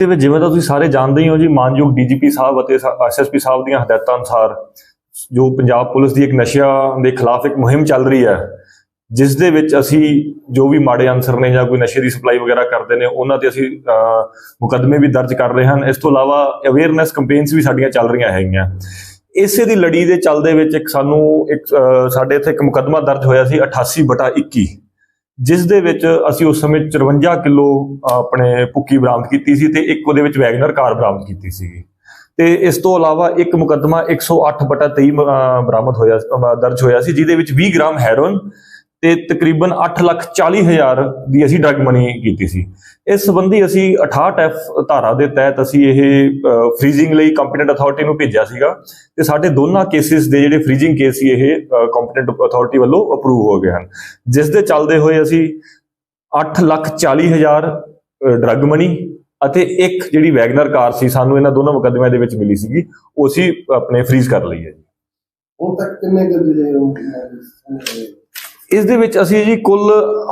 ਦੇ ਵਿੱਚ ਜਿਵੇਂ ਤਾਂ ਤੁਸੀਂ ਸਾਰੇ ਜਾਣਦੇ ਹੀ ਹੋ ਜੀ, ਮਾਨਯੋਗ ਡੀਜੀਪੀ ਸਾਹਿਬ ਅਤੇ ਐਸਐਸਪੀ ਸਾਹਿਬ ਦੀਆਂ ਹਦਾਇਤਾਂ ਅਨੁਸਾਰ ਜੋ ਪੰਜਾਬ ਪੁਲਿਸ ਦੀ ਇੱਕ ਨਸ਼ਿਆਂ ਦੇ ਖਿਲਾਫ ਇੱਕ ਮੁਹਿੰਮ ਚੱਲ ਰਹੀ ਹੈ ਜਿਸ ਦੇ ਵਿੱਚ ਅਸੀਂ ਜੋ ਵੀ ਮਾੜੇ ਅਨਸਰ ਨੇ ਜਾਂ ਕੋਈ ਨਸ਼ੇ ਦੀ ਸਪਲਾਈ ਵਗੈਰਾ ਕਰਦੇ ਨੇ ਉਹਨਾਂ ਤੇ ਅਸੀਂ ਅਹ, ਮੁਕੱਦਮੇ ਵੀ ਦਰਜ ਕਰ ਰਹੇ ਹਨ। ਇਸ ਤੋਂ ਇਲਾਵਾ ਅਵੇਅਰਨੈਸ ਕੈਂਪੇਨਸ ਵੀ ਸਾਡੀਆਂ ਚੱਲ ਰਹੀਆਂ ਹੈਗੀਆਂ। ਇਸੇ ਦੀ ਲੜੀ ਦੇ ਚੱਲਦੇ ਵਿੱਚ ਇੱਕ ਸਾਨੂੰ ਇੱਕ ਸਾਡੇ ਇੱਥੇ ਇੱਕ ਮੁਕੱਦਮਾ ਦਰਜ ਹੋਇਆ ਸੀ 88 ਬਟਾ 21 ਜਿਸ ਦੇ ਵਿੱਚ ਅਸੀਂ ਉਸ ਸਮੇਂ 54 ਕਿਲੋ ਆਪਣੇ ਭੁੱਕੀ ਬਰਾਮਦ ਕੀਤੀ ਸੀ ਤੇ ਇੱਕ ਉਹਦੇ ਵਿੱਚ ਵੈਗਨਰ ਕਾਰ ਬਰਾਮਦ ਕੀਤੀ ਸੀਗੀ। ਤੇ ਇਸ ਤੋਂ ਇਲਾਵਾ ਇੱਕ ਮੁਕੱਦਮਾ 108 ਬਟਾ 23 ਬਰਾਮਦ ਹੋਇਆ ਦਰਜ ਹੋਇਆ ਸੀ ਜਿਹਦੇ ਵਿੱਚ 20 ਗ੍ਰਾਮ ਹੈਰੋਇਨ ਤੇ ਤਕਰੀਬਨ 8 ਲੱਖ 40 ਹਜ਼ਾਰ ਦੀ ਅਸੀਂ ਡਰਗ ਮਨੀ ਕੀਤੀ ਸੀ। ਇਸ ਸੰਬੰਧੀ ਅਸੀਂ 68 ਐਫ ਧਾਰਾ ਦੇ ਤਹਿਤ ਅਸੀਂ ਇਹ ਫ੍ਰੀਜ਼ਿੰਗ ਲਈ ਕੰਪੀਟੈਂਟ ਅਥਾਰਟੀ ਨੂੰ ਭੇਜਿਆ ਸੀਗਾ ਤੇ ਸਾਡੇ ਦੋਨਾਂ ਕੇਸਿਸ ਦੇ ਜਿਹੜੇ ਫ੍ਰੀਜ਼ਿੰਗ ਕੇਸ ਸੀ ਇਹ ਕੰਪੀਟੈਂਟ ਅਥਾਰਟੀ ਵੱਲੋਂ ਅਪਰੂਵ ਹੋ ਗਏ ਹਨ। ਜਿਸ ਦੇ ਚੱਲਦੇ ਹੋਏ ਅਸੀਂ 8 ਲੱਖ 40 ਹਜ਼ਾਰ ਡਰਗ ਮਨੀ ਅਤੇ ਇੱਕ ਜਿਹੜੀ ਵੈਗਨਰ ਕਾਰ ਸੀ, ਸਾਨੂੰ ਇਹਨਾਂ ਦੋਨਾਂ ਮੁਕੱਦਮਿਆਂ ਦੇ ਵਿੱਚ ਮਿਲੀ ਸੀਗੀ, ਉਹ ਅਸੀਂ ਆਪਣੇ ਫ੍ਰੀਜ਼ ਕਰ ਲਈ ਹੈ ਜੀ। ਹੁਣ ਤੱਕ ਕਿੰਨੇ ਜਿਹੜੇ ਇਸ ਦੇ ਵਿੱਚ ਅਸੀਂ ਜੀ ਕੁੱਲ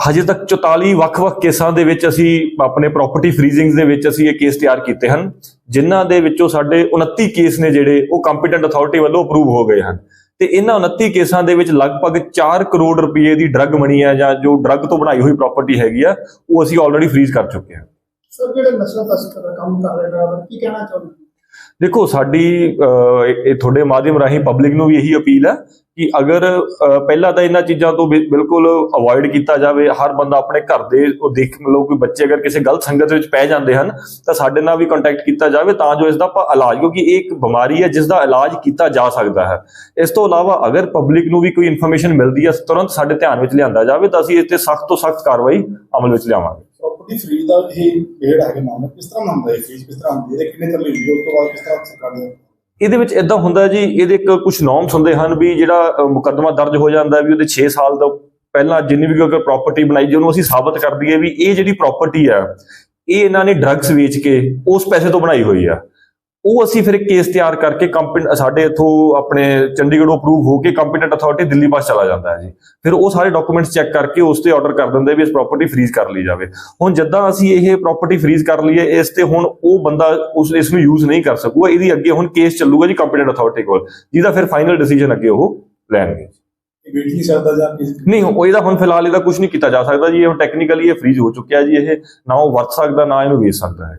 ਹਜੇ ਤੱਕ 44 ਵੱਖ-ਵੱਖ ਕੇਸਾਂ ਦੇ ਵਿੱਚ ਅਸੀਂ ਆਪਣੇ ਪ੍ਰਾਪਰਟੀ ਫ੍ਰੀਜ਼ਿੰਗਸ ਦੇ ਵਿੱਚ ਅਸੀਂ ਇਹ ਕੇਸ ਤਿਆਰ ਕੀਤੇ ਹਨ, ਜਿਨ੍ਹਾਂ ਦੇ ਵਿੱਚੋਂ ਸਾਡੇ 29 ਕੇਸ ਨੇ ਜਿਹੜੇ ਉਹ ਕੰਪੀਟੈਂਟ ਅਥਾਰਟੀ ਵੱਲੋਂ ਅਪਰੂਵ ਹੋ ਗਏ ਹਨ। ਤੇ ਇਹਨਾਂ 29 ਕੇਸਾਂ ਦੇ ਵਿੱਚ ਲਗਭਗ 4 ਕਰੋੜ ਰੁਪਏ ਦੀ ਡਰੱਗ ਮਨੀ ਹੈ ਜਾਂ ਜੋ ਡਰੱਗ ਤੋਂ ਬਣਾਈ ਹੋਈ ਪ੍ਰਾਪਰਟੀ ਹੈਗੀ ਆ, ਉਹ ਅਸੀਂ ਆਲਰੇਡੀ ਫ੍ਰੀਜ਼ ਕਰ ਚੁੱਕੇ ਹਾਂ। ਸਰ, ਜਿਹੜੇ ਨਸ਼ਾ ਤਸਕਰ ਕੰਮ ਕਰ ਰਹੇ ਡਰਾਈਵਰ ਕੀ ਕਹਿਣਾ ਚਾਹੁੰਦੇ ਦੇਖੋ, ਸਾਡੀ ਇਹ ਤੁਹਾਡੇ ਮਾਧਿਅਮ ਰਾਹੀਂ ਪਬਲਿਕ ਨੂੰ ਵੀ ਇਹੀ ਅਪੀਲ ਹੈ ਕਿ ਅਗਰ ਪਹਿਲਾਂ ਤਾਂ ਇਹਨਾਂ ਚੀਜ਼ਾਂ ਤੋਂ ਬਿ- ਬਿਲਕੁਲ ਅਵੋਇਡ ਕੀਤਾ ਜਾਵੇ, ਹਰ ਬੰਦਾ ਆਪਣੇ ਘਰ ਦੇ ਉਹ ਦੇਖ ਲਓ ਕੋਈ ਬੱਚੇ ਅਗਰ ਕਿਸੇ ਗਲਤ ਸੰਗਤ ਵਿੱਚ ਪੈ ਜਾਂਦੇ ਹਨ, ਤਾਂ ਸਾਡੇ ਨਾਲ ਵੀ ਕੰਟੈਕਟ ਕੀਤਾ ਜਾਵੇ ਤਾਂ ਜੋ ਇਸ ਦਾ ਆਪਾਂ ਇਲਾਜ, ਕਿਉਂਕਿ ਇਹ ਇੱਕ ਬਿਮਾਰੀ ਹੈ ਜਿਸ ਦਾ ਇਲਾਜ ਕੀਤਾ ਜਾ ਸਕਦਾ ਹੈ। ਇਸ ਤੋਂ ਇਲਾਵਾ ਅਗਰ ਪਬਲਿਕ ਨੂੰ ਵੀ ਕੋਈ ਇਨਫੋਰਮੇਸ਼ਨ ਮਿਲਦੀ ਹੈ, ਤੁਰੰਤ ਸਾਡੇ ਧਿਆਨ ਵਿੱਚ ਲਿਆਂਦਾ ਜਾਵੇ, ਤਾਂ ਅਸੀਂ ਇਸ ਤੇ ਸਖਤ ਤੋਂ ਸਖਤ ਕਾਰਵਾਈ ਅਮਲ ਵਿੱਚ ਲਿਆਵਾਂਗੇ। ਪ੍ਰਾਪਰਟੀ ਫ੍ਰੀ ਦਾ ਇਹ ਡੇਢ ਹੈਗਾ ਨਾਮ, ਕਿਸ ਤਰ੍ਹਾਂ ਮੰਨਦਾ ਹੈ ਫੀਸ ਕਿਸ ਤਰ੍ਹਾਂ ਹੁੰਦੀ ਹੈ, ਇਹਦੇ ਕਿੰਨੇ ਤਰ੍ਹਾਂ ਹੁੰਦੀ ਉਸ ਤੋਂ ਬਾਅਦ ਕਿਸ ਤਰ੍ਹਾਂ ਸਰਕਾਰ ਨੇ ਇਹਦੇ ਵਿੱਚ ਇਦਾਂ ਹੁੰਦਾ ਜੀ, ਇਹਦੇ ਇੱਕ ਕੁਝ ਨੋਰਮਸ ਹੁੰਦੇ ਹਨ ਵੀ ਜਿਹੜਾ ਮੁਕੱਦਮਾ ਦਰਜ ਹੋ ਜਾਂਦਾ ਵੀ ਉਹਦੇ 6 ਸਾਲ ਦਾ ਪਹਿਲਾਂ ਜਿੰਨੀ ਵੀ ਅਗਰ ਪ੍ਰਾਪਰਟੀ ਬਣਾਈ ਜੀ ਉਹਨੂੰ ਅਸੀਂ ਸਾਬਤ ਕਰ ਦਈਏ ਵੀ ਇਹ ਜਿਹੜੀ ਪ੍ਰਾਪਰਟੀ ਆ, ਇਹ ਇਹਨਾਂ ਨੇ ਡਰੱਗਸ ਵੇਚ ਕੇ ਉਸ ਪੈਸੇ ਤੋਂ ਬਣਾਈ ਹੋਈ ਆ। ਉਹ ਅਸੀਂ ਫਿਰ ਕੇਸ ਤਿਆਰ ਕਰਕੇ ਕੰਪਨੀ ਸਾਡੇ ਇਥੋਂ ਆਪਣੇ ਚੰਡੀਗੜ੍ਹੋਂ ਅਪਰੂਵ ਹੋ ਕੇ ਕੰਪੀਟੈਂਟ ਅਥਾਰਟੀ ਦਿੱਲੀ ਪਾਸ ਚਲਾ ਜਾਂਦਾ ਹੈ ਜੀ। ਫਿਰ ਉਹ ਸਾਰੇ ਡਾਕੂਮੈਂਟਸ ਚੈੱਕ ਕਰਕੇ ਉਸ ਤੇ ਆਰਡਰ ਕਰ ਦਿੰਦੇ ਵੀ ਇਸ ਪ੍ਰਾਪਰਟੀ ਫ੍ਰੀਜ਼ ਕਰ ਲਈ ਜਾਵੇ। ਹੁਣ ਜਦੋਂ ਅਸੀਂ ਇਹ ਪ੍ਰਾਪਰਟੀ ਫ੍ਰੀਜ਼ ਕਰ ਲਈਏ ਇਸ ਤੇ ਹੁਣ ਉਹ ਬੰਦਾ ਉਸ ਇਸ ਨੂੰ ਯੂਜ਼ ਨਹੀਂ ਕਰ ਸਕੂਗਾ ਇਹਦੀ ਅੱਗੇ ਹੁਣ ਕੇਸ ਚੱਲੂਗਾ ਜੀ ਕੰਪੀਟੈਂਟ ਅਥਾਰਟੀ ਕੋਲ ਜਿਹਦਾ ਫਿਰ ਫਾਈਨਲ ਡਿਸੀਜਨ ਅੱਗੇ ਉਹ ਲੈਣਗੇ। ਨਹੀਂ ਸਕਦਾ ਜਾਂ ਨਹੀਂ ਉਹ ਇਹਦਾ ਹੁਣ ਫਿਲਹਾਲ ਇਹਦਾ ਕੁਝ ਨਹੀਂ ਕੀਤਾ ਜਾ ਸਕਦਾ ਜੀ ਇਹ ਟੈਕਨੀਕਲੀ ਇਹ ਫ੍ਰੀਜ਼ ਹੋ ਚੁੱਕਿਆ ਜੀ ਇਹ ਨਾ ਉਹ ਵਰਤ ਸਕਦਾ ਨਾ ਇਹਨੂੰ ਵੇਚ ਸਕਦਾ ਹੈ।